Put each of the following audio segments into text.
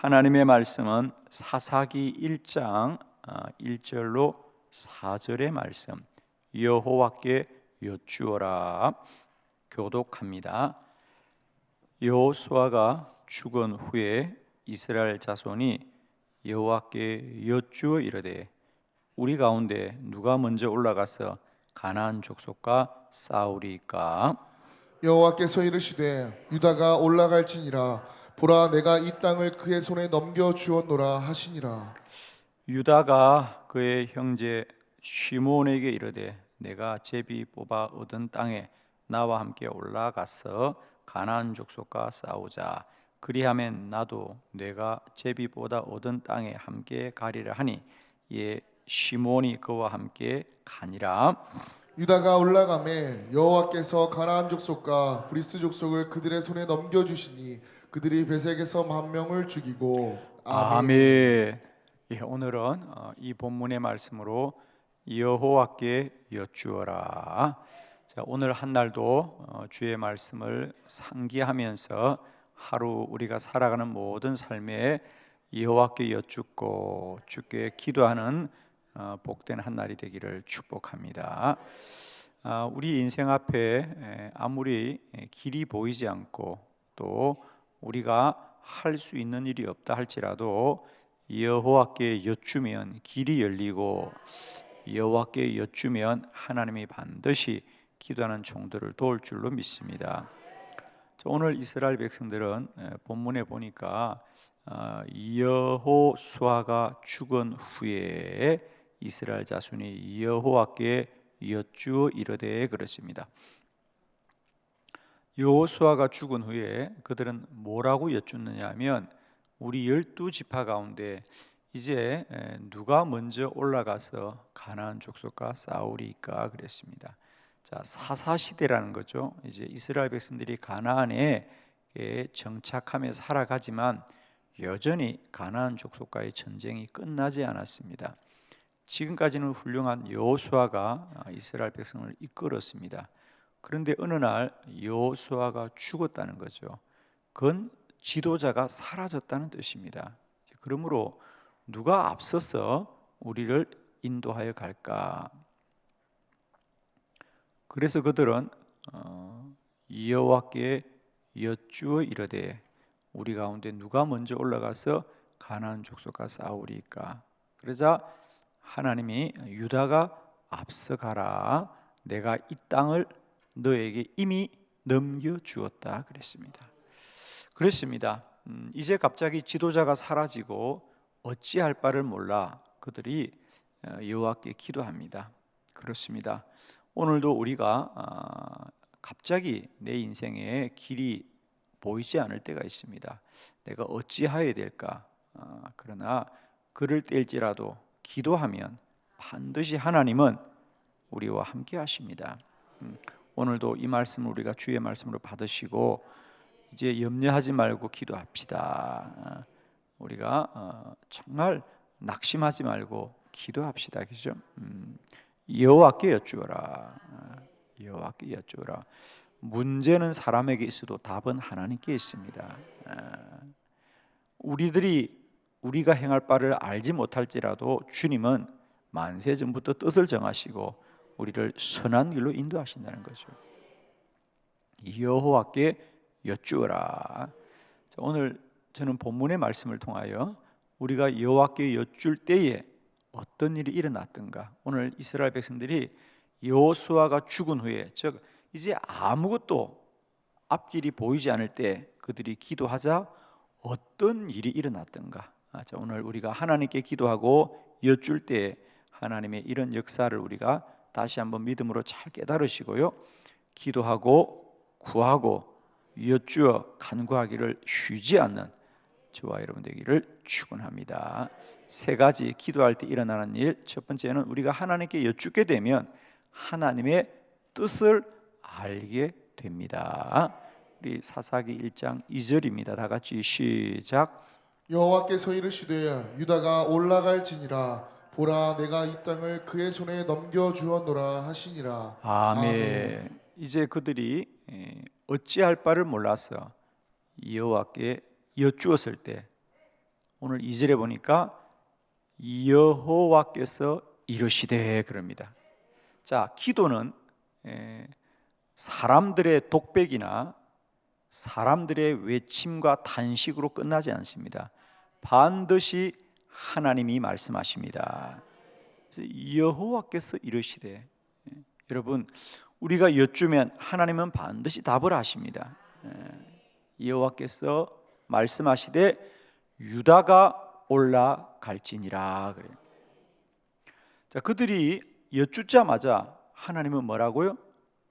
하나님의 말씀은 사사기 1장 1절로 4절의 말씀. 여호와께 여쭈어라. 교독합니다. 여호수아가 죽은 후에 이스라엘 자손이 여호와께 여쭈어 이르되 우리 가운데 누가 먼저 올라가서 가나안 족속과 싸우리까? 여호와께서 이르시되 유다가 올라갈지니라 보라 내가 이 땅을 그의 손에 넘겨 주었노라 하시니라. 유다가 그의 형제 시몬에게 이르되 내가 제비 뽑아 얻은 땅에 나와 함께 올라가서 가나안 족속과 싸우자. 그리하면 나도 내가 제비보다 얻은 땅에 함께 가리라 하니 예 시몬이 그와 함께 가니라. 유다가 올라가매 여호와께서 가나안 족속과 브리스 족속을 그들의 손에 넘겨 주시니 그들이 베색에서 만 명을 죽이고 아멘. 예, 오늘은 어, 이 본문의 말씀으로 여호와께 여쭈어라. 자, 오늘 한 날도 어, 주의 말씀을 상기하면서 하루 우리가 살아가는 모든 삶에 여호와께 여쭙고 주께 기도하는 어, 복된 한 날이 되기를 축복합니다. 아, 우리 인생 앞에 에, 아무리 에, 길이 보이지 않고 또 우리가 할 수 있는 일이 없다 할지라도 여호와께 여쭈면 길이 열리고 여호와께 여쭈면 하나님이 반드시 기도하는 종들을 도울 줄로 믿습니다. 자, 오늘 이스라엘 백성들은 에, 본문에 보니까 아, 여호수아가 죽은 후에 이스라엘 자손이 여호와께 여쭈어 이르되 그렇습니다. 여호수아가 죽은 후에 그들은 뭐라고 여쭙느냐면 우리 열두 지파 가운데 이제 에, 누가 먼저 올라가서 가나안 족속과 싸우리까 그랬습니다. 자 사사 시대라는 거죠. 이제 이스라엘 백성들이 가나안에 에, 정착하며 살아가지만 여전히 가나안 족속과의 전쟁이 끝나지 않았습니다. 지금까지는 훌륭한 여호수아가 아, 이스라엘 백성을 이끌었습니다. 그런데 어느 날 여호수아가 죽었다는 거죠. 그건 지도자가 사라졌다는 뜻입니다. 그러므로 누가 앞서서 우리를 인도하여 갈까? 그래서 그들은 어, 여호와께 여쭈어 이르되 우리 가운데 누가 먼저 올라가서 가나안 족속과 싸우리까? 그러자 하나님이 유다가 앞서가라. 내가 이 땅을 너에게 이미 넘겨 주었다 그랬습니다. 그렇습니다. 음, 이제 갑자기 지도자가 사라지고 어찌할 바를 몰라 그들이 어, 여호와께 기도합니다. 그렇습니다. 오늘도 우리가 아, 갑자기 내 인생에 길이 보이지 않을 때가 있습니다. 내가 어찌하여야 될까? 아, 그러나 그를 뗄지라도 기도하면 반드시 하나님은 우리와 함께 하십니다. 음, 오늘도 이 말씀을 우리가 주의 말씀으로 받으시고 이제 염려하지 말고 기도합시다. 아, 우리가 어, 정말 낙심하지 말고 기도합시다. 그죠? 음, 여호와께 여쭈어라. 아, 여호와께 여쭈어라. 문제는 사람에게 있어도 답은 하나님께 있습니다. 아, 우리들이 우리가 행할 바를 알지 못할지라도 주님은 만세 전부터 뜻을 정하시고 우리를 선한 길로 인도하신다는 거죠. 여호와께 여쭈어라. 자, 오늘 저는 본문의 말씀을 통하여 우리가 여호와께 여쭐 때에 어떤 일이 일어났던가 오늘 이스라엘 백성들이 여호수아가 죽은 후에 즉 이제 아무것도 앞길이 보이지 않을 때 그들이 기도하자 어떤 일이 일어났던가 아, 자, 오늘 우리가 하나님께 기도하고 여쭐 때 하나님의 이런 역사를 우리가 다시 한번 믿음으로 잘 깨달으시고요 기도하고 구하고 여쭈어 간구하기를 쉬지 않는 저와 여러분 되기를 축원합니다. 세 가지 기도할 때 일어나는 일. 첫 번째는 우리가 하나님께 여쭙게 되면 하나님의 뜻을 알게 됩니다. 우리 사사기 1장 2절입니다. 다 같이 시작. 여호와께서 이르시되 유다가 올라갈지니라 보라 내가 이 땅을 그의 손에 넘겨 주었노라 하시니라 아멘. 이제 그들이 에, 어찌할 바를 몰라서 여호와께 여쭈었을 때 오늘 2절에 보니까 여호와께서 이르시되 그럽니다. 자, 기도는 에, 사람들의 독백이나 사람들의 외침과 단식으로 끝나지 않습니다. 반드시 하나님이 말씀하십니다. 여호와께서 이르시되 예, 여러분 우리가 여쭈면 하나님은 반드시 답을 하십니다. 예, 여호와께서 말씀하시되 유다가 올라갈지니라 그래요. 자, 그들이 여쭈자마자 하나님은 뭐라고요?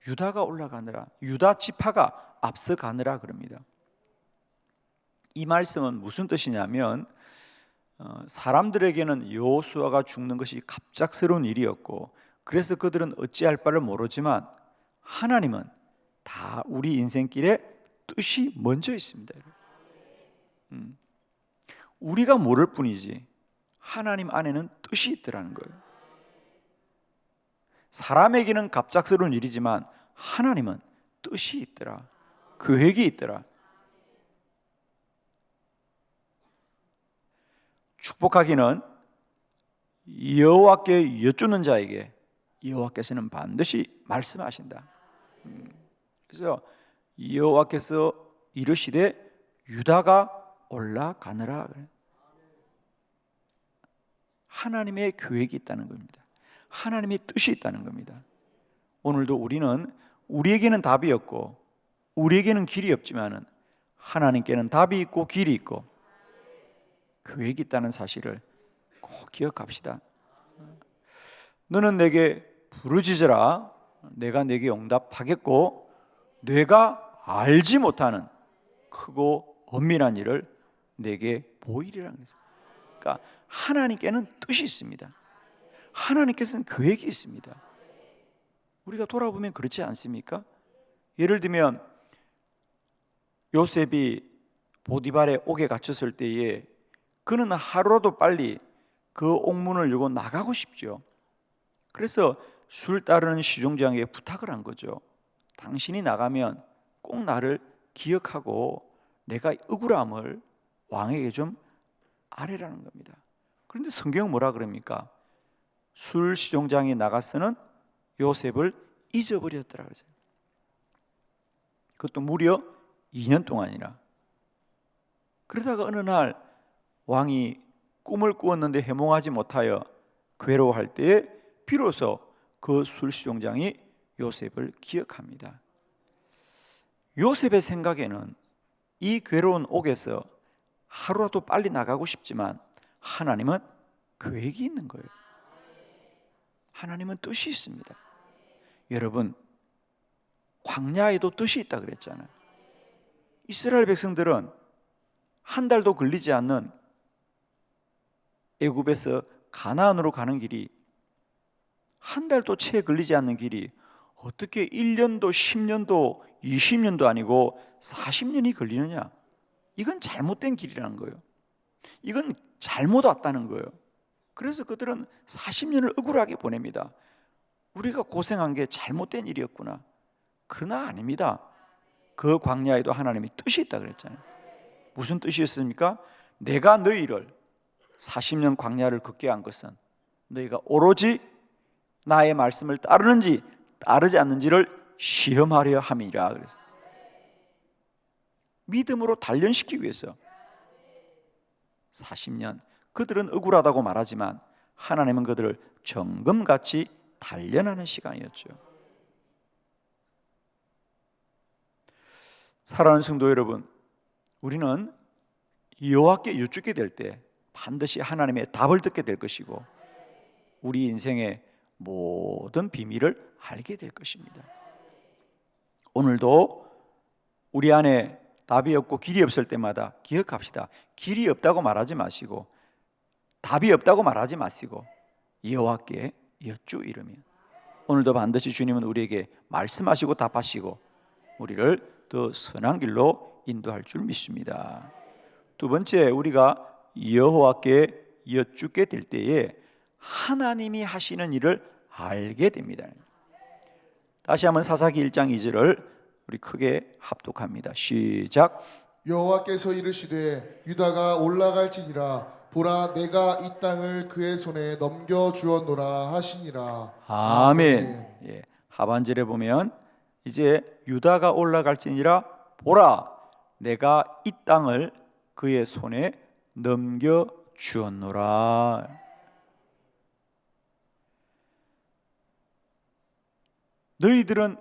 유다가 올라가느라 유다 지파가 앞서가느라 그럽니다. 이 말씀은 무슨 뜻이냐면 어, 사람들에게는 여호수아가 죽는 것이 갑작스러운 일이었고 그래서 그들은 어찌할 바를 모르지만 하나님은 다 우리 인생길에 뜻이 먼저 있습니다. 음. 우리가 모를 뿐이지 하나님 안에는 뜻이 있더라는 거예요. 사람에게는 갑작스러운 일이지만 하나님은 뜻이 있더라. 계획이 있더라. 축복하기는 여호와께 여쭈는 자에게 여호와께서는 반드시 말씀하신다. 음, 그래서 여호와께서 이르시되 유다가 올라가느라. 하나님의 계획이 있다는 겁니다. 하나님의 뜻이 있다는 겁니다. 오늘도 우리는 우리에게는 답이 없고 우리에게는 길이 없지만은 하나님께는 답이 있고 길이 있고 계획이 있다는 사실을 꼭 기억합시다. 너는 내게 부르짖으라 내가 내게 응답하겠고 내가 알지 못하는 크고 엄밀한 일을 내게 보이리라는 것입니다. 그러니까 하나님께는 뜻이 있습니다. 하나님께서는 계획이 있습니다. 우리가 돌아보면 그렇지 않습니까? 예를 들면 요셉이 보디발의 옥에 갇혔을 때에 그는 하루라도 빨리 그 옥문을 열고 나가고 싶죠. 그래서 술 따르는 시종장에게 부탁을 한 거죠. 당신이 나가면 꼭 나를 기억하고 내가 억울함을 왕에게 좀 아래라는 겁니다. 그런데 성경은 뭐라 그럽니까? 술 시종장에 나가서는 요셉을 잊어버렸더라 그러죠. 그것도 무려 2년 동안이나. 그러다가 어느 날 왕이 꿈을 꾸었는데 해몽하지 못하여 괴로워할 때에 비로소 그 술시종장이 요셉을 기억합니다. 요셉의 생각에는 이 괴로운 옥에서 하루라도 빨리 나가고 싶지만 하나님은 계획이 있는 거예요. 하나님은 뜻이 있습니다. 여러분, 광야에도 뜻이 있다 그랬잖아요. 이스라엘 백성들은 한 달도 걸리지 않는 애굽에서 가나안으로 가는 길이 한 달도 채 걸리지 않는 길이 어떻게 1년도 10년도 20년도 아니고 40년이 걸리느냐? 이건 잘못된 길이라는 거예요. 이건 잘못 왔다는 거예요. 그래서 그들은 40년을 억울하게 보냅니다. 우리가 고생한 게 잘못된 일이었구나. 그러나 아닙니다. 그 광야에도 하나님이 뜻이 있다 그랬잖아요. 무슨 뜻이었습니까? 내가 너희를 40년 광야를 걷게 한 것은 너희가 오로지 나의 말씀을 따르는지 따르지 않는지를 시험하려 함이라 그래서 믿음으로 단련시키기 위해서 40년 그들은 억울하다고 말하지만 하나님은 그들을 정금같이 단련하는 시간이었죠. 사랑하는 성도 여러분, 우리는 여호와께 여쭙게 될때 반드시 하나님의 답을 듣게 될 것이고 우리 인생의 모든 비밀을 알게 될 것입니다. 오늘도 우리 안에 답이 없고 길이 없을 때마다 기억합시다. 길이 없다고 말하지 마시고 답이 없다고 말하지 마시고 여호와께 여쭈 이르면 오늘도 반드시 주님은 우리에게 말씀하시고 답하시고 우리를 더 선한 길로 인도할 줄 믿습니다. 두 번째 우리가 여호와께 여쭙게 될 때에 하나님이 하시는 일을 알게 됩니다. 다시 한번 사사기 1장 2절을 우리 크게 합독합니다. 시작. 여호와께서 이르시되 유다가 올라갈지니라 보라 내가 이 땅을 그의 손에 넘겨 주었노라 하시니라 아멘. 예, 하반절에 보면 이제 유다가 올라갈지니라 보라 내가 이 땅을 그의 손에 넘겨 주었노라. 너희들은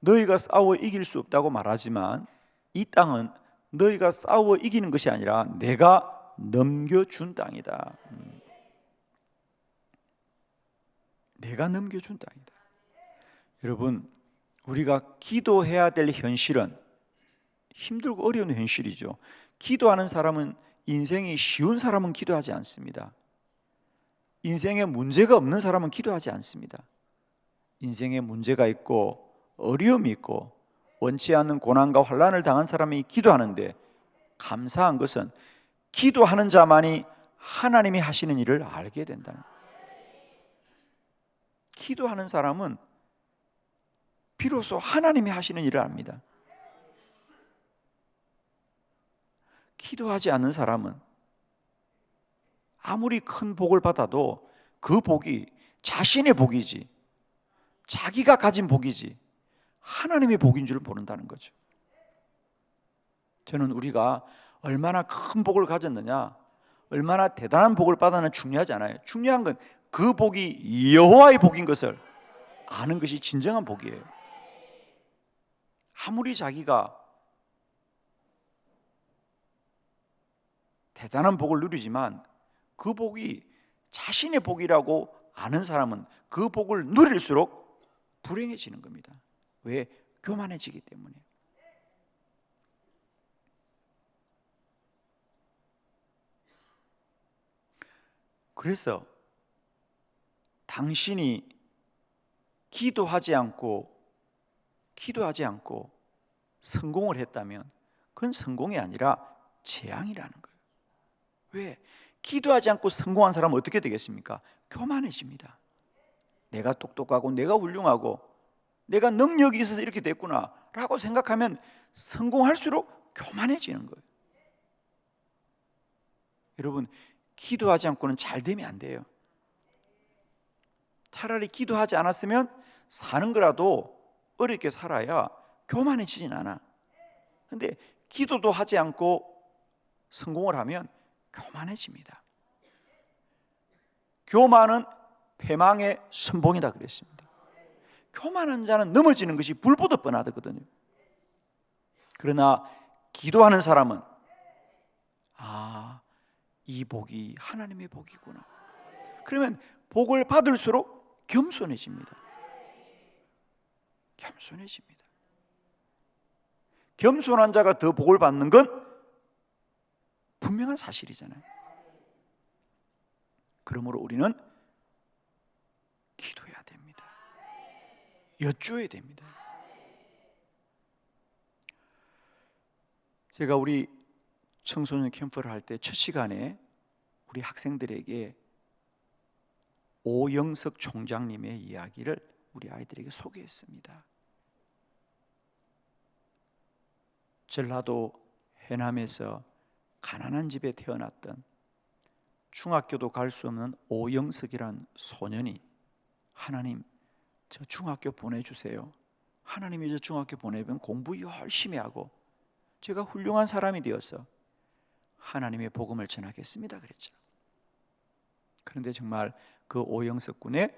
너희가 싸워 이길 수 없다고 말하지만 이 땅은 너희가 싸워 이기는 것이 아니라 내가 넘겨준 땅이다. 음. 내가 넘겨준 땅이다. 여러분, 우리가 기도해야 될 현실은 힘들고 어려운 현실이죠. 기도하는 사람은 인생이 쉬운 사람은 기도하지 않습니다. 인생에 문제가 없는 사람은 기도하지 않습니다. 인생에 문제가 있고 어려움이 있고 원치 않는 고난과 환란을 당한 사람이 기도하는데 감사한 것은 기도하는 자만이 하나님이 하시는 일을 알게 된다는. 기도하는 사람은 비로소 하나님이 하시는 일을 압니다. 기도하지 않는 사람은 아무리 큰 복을 받아도 그 복이 자신의 복이지 자기가 가진 복이지 하나님의 복인 줄 모른다는 거죠. 저는 우리가 얼마나 큰 복을 가졌느냐, 얼마나 대단한 복을 받았느냐 중요하지 않아요. 중요한 건 그 복이 여호와의 복인 것을 아는 것이 진정한 복이에요. 아무리 자기가 대단한 복을 누리지만 그 복이 자신의 복이라고 아는 사람은 그 복을 누릴수록 불행해지는 겁니다. 왜? 교만해지기 때문에. 그래서 당신이 기도하지 않고 기도하지 않고 성공을 했다면 그건 성공이 아니라 재앙이라는 거예요. 왜? 기도하지 않고 성공한 사람은 어떻게 되겠습니까? 교만해집니다. 내가 똑똑하고 내가 훌륭하고 내가 능력이 있어서 이렇게 됐구나 라고 생각하면 성공할수록 교만해지는 거예요. 여러분, 기도하지 않고는 잘 되면 안 돼요. 차라리 기도하지 않았으면 사는 거라도 어렵게 살아야 교만해지진 않아. 근데 기도도 하지 않고 성공을 하면 교만해집니다. 교만은 패망의 선봉이다 그랬습니다. 교만한 자는 넘어지는 것이 불보듯 뻔하거든요. 그러나 기도하는 사람은 아, 이 복이 하나님의 복이구나. 그러면 복을 받을수록 겸손해집니다. 겸손해집니다. 겸손한 자가 더 복을 받는 건 분명한 사실이잖아요. 그러므로 우리는 기도해야 됩니다. 여쭈어야 됩니다. 제가 우리 청소년 캠프를 할 때 첫 시간에 우리 학생들에게 오영석 총장님의 이야기를 우리 아이들에게 소개했습니다. 전라도 해남에서 가난한 집에 태어났던 중학교도 갈 수 없는 오영석이란 소년이 하나님 저 중학교 보내주세요. 하나님이 저 중학교 보내면 공부 열심히 하고 제가 훌륭한 사람이 되어서 하나님의 복음을 전하겠습니다. 그랬죠. 그런데 정말 그 오영석 군의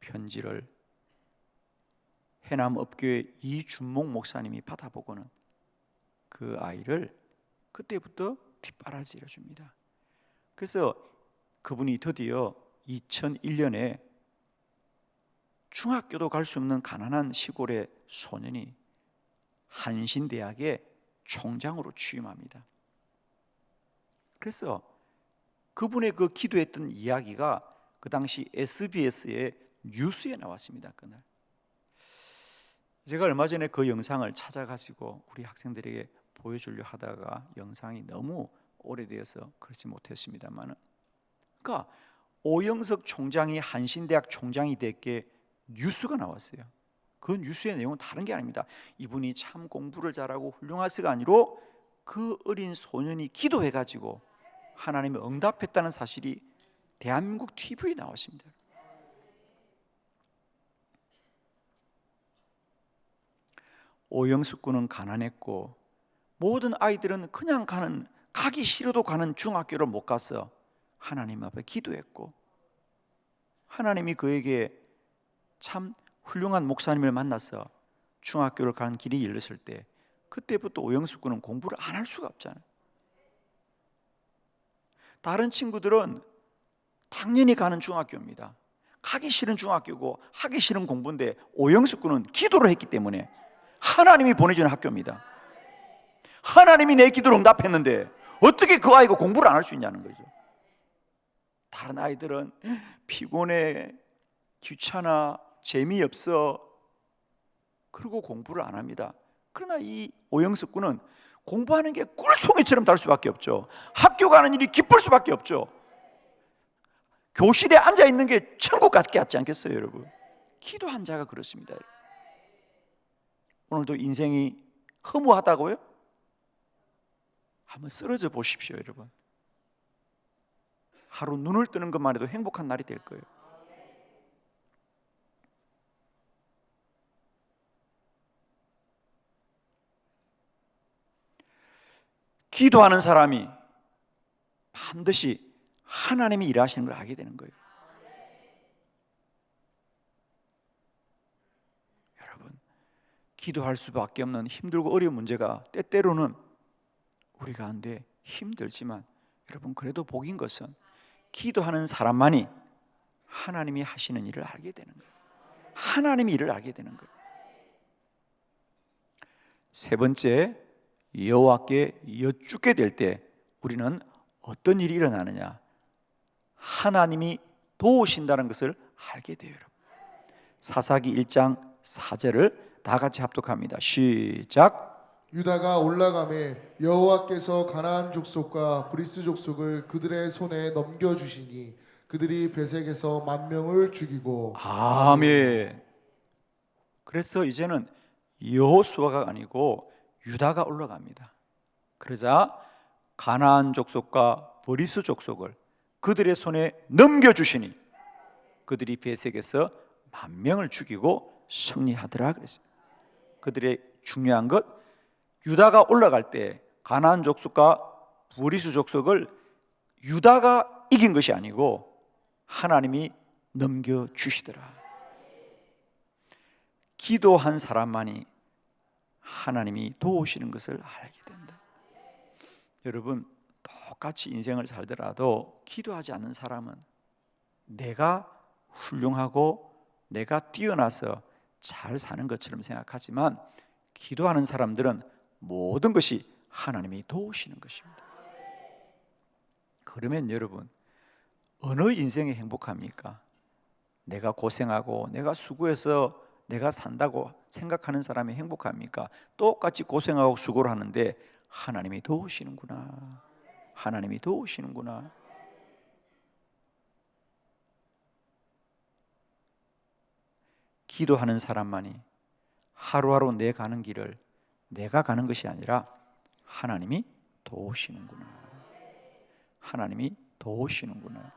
편지를 해남 업교의 이준목 목사님이 받아보고는 그 아이를 그때부터 뒷바라지려 줍니다. 그래서 그분이 드디어 2001년에 중학교도 갈 수 없는 가난한 시골의 소년이 한신대학의 총장으로 취임합니다. 그래서 그분의 그 기도했던 이야기가 그 당시 SBS의 뉴스에 나왔습니다. 그날. 제가 얼마 전에 그 영상을 찾아가지고 우리 학생들에게 보여주려 하다가 영상이 너무 오래되어서 그렇지 못했습니다만은 그러니까 오영석 총장이 한신대학 총장이 됐게 뉴스가 나왔어요. 그 뉴스의 내용은 다른 게 아닙니다. 이분이 참 공부를 잘하고 훌륭하스가 아니로 그 어린 소년이 기도해 가지고 하나님이 응답했다는 사실이 대한민국 TV에 나왔습니다. 오영숙 군은 가난했고 모든 아이들은 그냥 가는 가기 싫어도 가는 중학교를 못 갔어. 하나님 앞에 기도했고 하나님이 그에게 참 훌륭한 목사님을 만나서 중학교를 가는 길이 열렸을 때 그때부터 오영숙 군은 공부를 안 할 수가 없잖아요. 다른 친구들은 당연히 가는 중학교입니다. 가기 싫은 중학교고 하기 싫은 공부인데 오영숙 군은 기도를 했기 때문에 하나님이 보내주는 학교입니다. 하나님이 내 기도를 응답했는데 어떻게 그 아이가 공부를 안 할 수 있냐는 거죠. 다른 아이들은 피곤해, 귀찮아, 재미없어. 그리고 공부를 안 합니다. 그러나 이 오영숙 군은 공부하는 게 꿀송이처럼 달 수밖에 없죠. 학교 가는 일이 기쁠 수밖에 없죠. 교실에 앉아 있는 게 천국 같지 않겠어요, 여러분? 기도한 자가 그렇습니다. 오늘도 인생이 허무하다고요? 한번 쓰러져 보십시오, 여러분. 하루 눈을 뜨는 것만 해도 행복한 날이 될 거예요. 기도하는 사람이 반드시 하나님이 일하시는 걸 알게 되는 거예요. 여러분, 기도할 수밖에 없는 힘들고 어려운 문제가 때때로는 우리 가운데 힘들지만 여러분 그래도 복인 것은 기도하는 사람만이 하나님이 하시는 일을 알게 되는 거예요. 하나님이 일을 알게 되는 거예요. 세 번째 여호와께 여쭙게 될 때 우리는 어떤 일이 일어나느냐? 하나님이 도우신다는 것을 알게 돼요, 여러분. 사사기 1장 4절을 다 같이 합독합니다. 시작. 유다가 올라가매 여호와께서 가나안 족속과 브리스 족속을 그들의 손에 넘겨 주시니 그들이 베색에서 만 명을 죽이고 아멘. 그래서 이제는 여호수아가 아니고 유다가 올라갑니다. 그러자 가나안 족속과 브리스 족속을 그들의 손에 넘겨 주시니 그들이 베색에서 만 명을 죽이고 승리하더라 그랬어요. 그들의 중요한 것 유다가 올라갈 때 가나안 족속과 브리스 족속을 유다가 이긴 것이 아니고 하나님이 넘겨 주시더라. 기도한 사람만이 하나님이 도우시는 것을 알게 된다. 여러분 똑같이 인생을 살더라도 기도하지 않는 사람은 내가 훌륭하고 내가 뛰어나서 잘 사는 것처럼 생각하지만 기도하는 사람들은 모든 것이 하나님이 도우시는 것입니다. 그러면 여러분 어느 인생이 행복합니까? 내가 고생하고 내가 수고해서 내가 산다고 생각하는 사람이 행복합니까? 똑같이 고생하고 수고를 하는데 하나님이 도우시는구나. 하나님이 도우시는구나. 기도하는 사람만이 하루하루 내 가는 길을 내가 가는 것이 아니라 하나님이 도우시는구나. 하나님이 도우시는구나.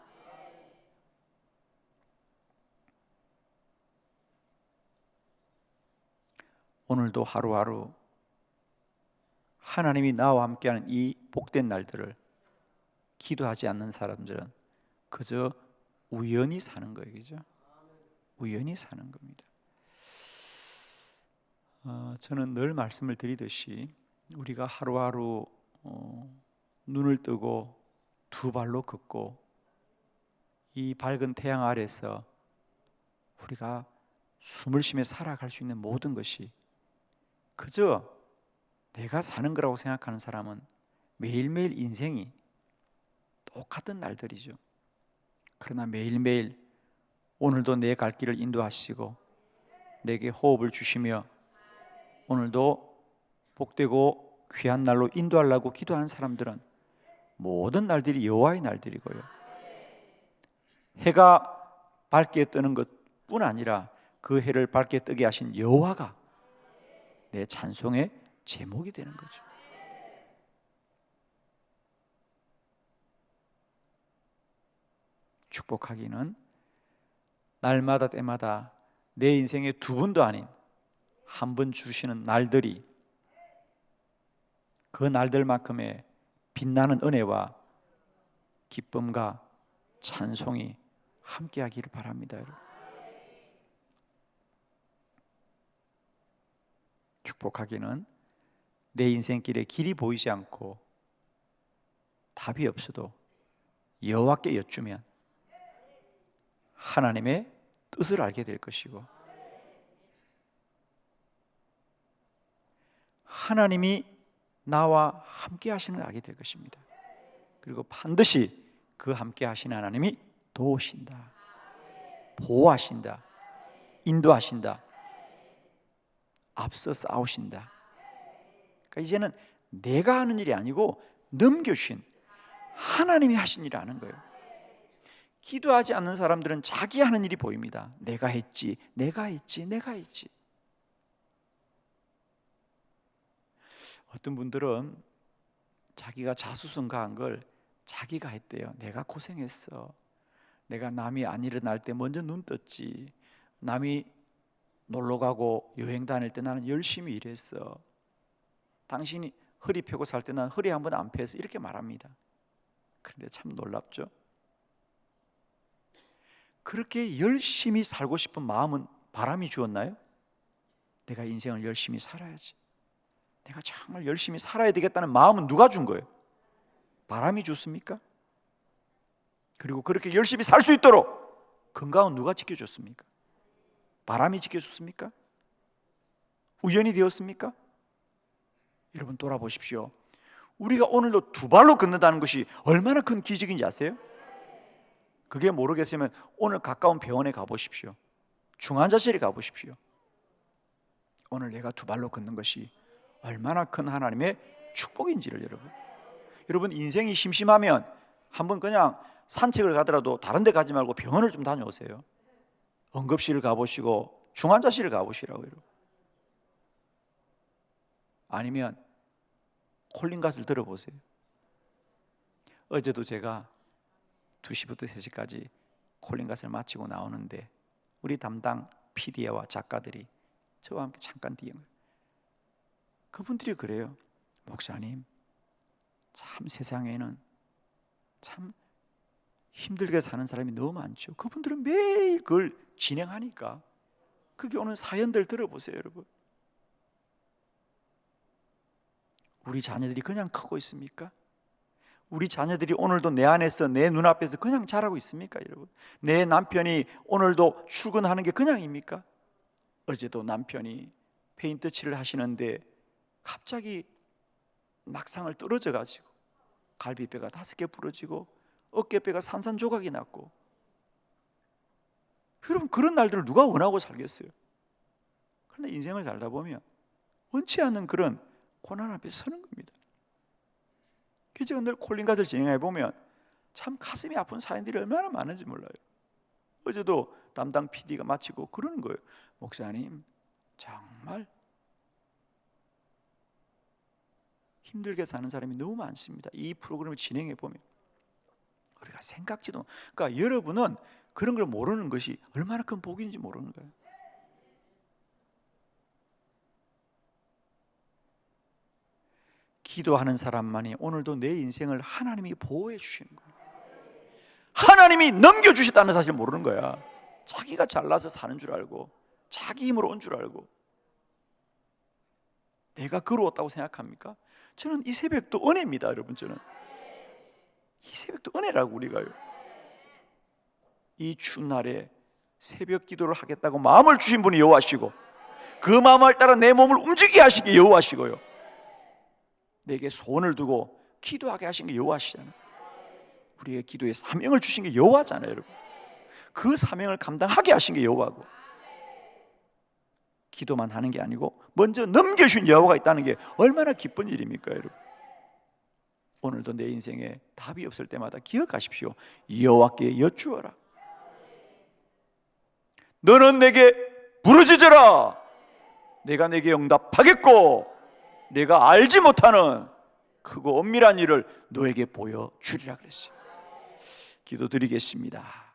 오늘도 하루하루 하나님이 나와 함께하는 이 복된 날들을 기도하지 않는 사람들은 그저 우연히 사는 거예요, 그죠? 우연히 사는 겁니다. 어, 저는 늘 말씀을 드리듯이 우리가 하루하루 어, 눈을 뜨고 두 발로 걷고 이 밝은 태양 아래서 우리가 숨을 쉬며 살아갈 수 있는 모든 것이 그저 내가 사는 거라고 생각하는 사람은 매일매일 인생이 똑같은 날들이죠. 그러나 매일매일 오늘도 내 갈 길을 인도하시고 내게 호흡을 주시며 오늘도 복되고 귀한 날로 인도하려고 기도하는 사람들은 모든 날들이 여호와의 날들이고요. 해가 밝게 뜨는 것뿐 아니라 그 해를 밝게 뜨게 하신 여호와가 내 찬송의 제목이 되는 거죠. 축복하기는 날마다 때마다 내 인생의 두 분도 아닌 한 번 주시는 날들이 그 날들만큼의 빛나는 은혜와 기쁨과 찬송이 함께하기를 바랍니다. 축복하기는 내 인생길에 길이 보이지 않고 답이 없어도 여호와께 여쭈면 하나님의 뜻을 알게 될 것이고 하나님이 나와 함께 하시는 걸 알게 될 것입니다. 그리고 반드시 그 함께 하시는 하나님이 도우신다. 보호하신다. 인도하신다. 앞서 싸우신다. 그러니까 이제는 내가 하는 일이 아니고 넘겨주신 하나님이 하신 일을 아는 거예요. 기도하지 않는 사람들은 자기 하는 일이 보입니다. 내가 했지, 내가 했지, 내가 했지. 어떤 분들은 자기가 자수성가한 걸 자기가 했대요. 내가 고생했어. 내가 남이 안 일어날 때 먼저 눈 떴지. 남이 놀러 가고 여행 다닐 때 나는 열심히 일했어. 당신이 허리 펴고 살 때 난 허리 한 번 안 펴서 이렇게 말합니다. 그런데 참 놀랍죠. 그렇게 열심히 살고 싶은 마음은 바람이 주었나요? 내가 인생을 열심히 살아야지. 내가 정말 열심히 살아야 되겠다는 마음은 누가 준 거예요? 바람이 줬습니까? 그리고 그렇게 열심히 살 수 있도록 건강은 누가 지켜줬습니까? 바람이 지켜줬습니까? 우연이 되었습니까? 여러분 돌아보십시오. 우리가 오늘도 두 발로 걷는다는 것이 얼마나 큰 기적인지 아세요? 그게 모르겠으면 오늘 가까운 병원에 가보십시오. 중환자실에 가보십시오. 오늘 내가 두 발로 걷는 것이 얼마나 큰 하나님의 축복인지를 여러분. 여러분 인생이 심심하면 한번 그냥 산책을 가더라도 다른 데 가지 말고 병원을 좀 다녀오세요. 응급실을 가보시고 중환자실을 가보시라고 여러분. 아니면 콜링갓을 들어보세요. 어제도 제가 2시부터 3시까지 콜링갓을 마치고 나오는데 우리 담당 PD와 작가들이 저와 함께 잠깐 뒤에 그분들이 그래요. 목사님, 참 세상에는 참 힘들게 사는 사람이 너무 많죠. 그분들은 매일 그걸 진행하니까 그게 오는 사연들 들어보세요, 여러분. 우리 자녀들이 그냥 크고 있습니까? 우리 자녀들이 오늘도 내 안에서 내 눈앞에서 그냥 자라고 있습니까, 여러분? 내 남편이 오늘도 출근하는 게 그냥입니까? 어제도 남편이 페인트 칠을 하시는데 갑자기 낙상을 떨어져 가지고 갈비뼈가 다섯 개 부러지고 어깨뼈가 산산조각이 났고 여러분 그런 날들을 누가 원하고 살겠어요? 그런데 인생을 살다 보면 원치 않는 그런 고난 앞에 서는 겁니다. 그래서 제가 늘 콜링갓을 진행해 보면 참 가슴이 아픈 사연들이 얼마나 많은지 몰라요. 어제도 담당 PD가 마치고 그러는 거예요. 목사님 정말 힘들게 사는 사람이 너무 많습니다. 이 프로그램을 진행해 보면 우리가 생각지도 그러니까 여러분은 그런 걸 모르는 것이 얼마나 큰 복인지 모르는 거예요. 기도하는 사람만이 오늘도 내 인생을 하나님이 보호해 주시는 거예요. 하나님이 넘겨 주셨다는 사실 모르는 거야. 자기가 잘나서 사는 줄 알고 자기 힘으로 온 줄 알고 내가 그로웠다고 생각합니까? 저는 이 새벽도 은혜입니다, 여러분. 저는 이 새벽도 은혜라고 우리가요. 이 추운 날에 새벽 기도를 하겠다고 마음을 주신 분이 여호와시고 그 마음을 따라 내 몸을 움직이게 하시기 여호와시고요. 내게 소원을 두고 기도하게 하신 게 여호와시잖아요. 우리의 기도에 사명을 주신 게 여호와잖아요, 여러분. 그 사명을 감당하게 하신 게 여호와고. 기도만 하는 게 아니고 먼저 넘겨준 여호와가 있다는 게 얼마나 기쁜 일입니까, 여러분? 오늘도 내 인생에 답이 없을 때마다 기억하십시오. 여호와께 여쭈어라. 너는 내게 부르짖어라. 내가 내게 응답하겠고 내가 알지 못하는 크고 엄밀한 일을 너에게 보여 주리라 그랬어요. 기도드리겠습니다.